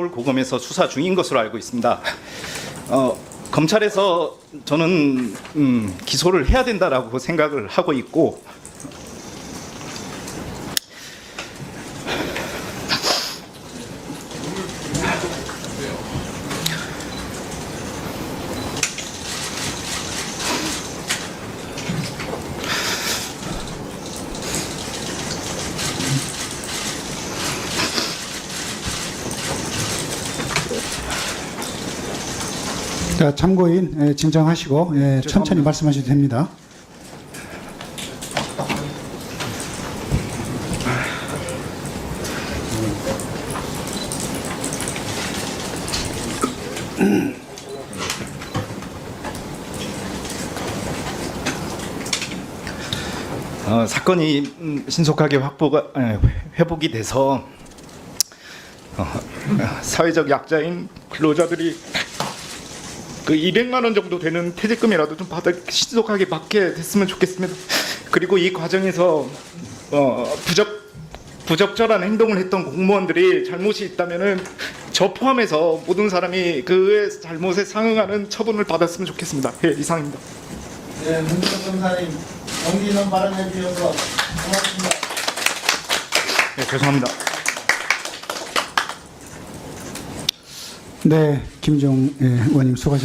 서울 고검에서 수사 중인 것으로 알고 있습니다. 어, 검찰에서 저는 음, 기소를 해야 된다라고 생각을 하고 있고 자, 참고인 예, 진정하시고 예, 천천히 말씀하셔도 됩니다. 어, 사건이 음, 신속하게 확보가 에, 회복이 돼서 어, 사회적 약자인 근로자들이 그 200만 원 정도 되는 퇴직금이라도 좀 받아 신속하게 받게 됐으면 좋겠습니다. 그리고 이 과정에서 어, 부적 부적절한 행동을 했던 공무원들이 잘못이 있다면은 저 포함해서 모든 사람이 그의 잘못에 상응하는 처분을 받았으면 좋겠습니다. 예, 이상입니다. 네, 문재인 검사님 용기 있는 발언해 주셔서 고맙습니다. 예, 죄송합니다. 네, 김종 예, 의원님 수고하셨습니다.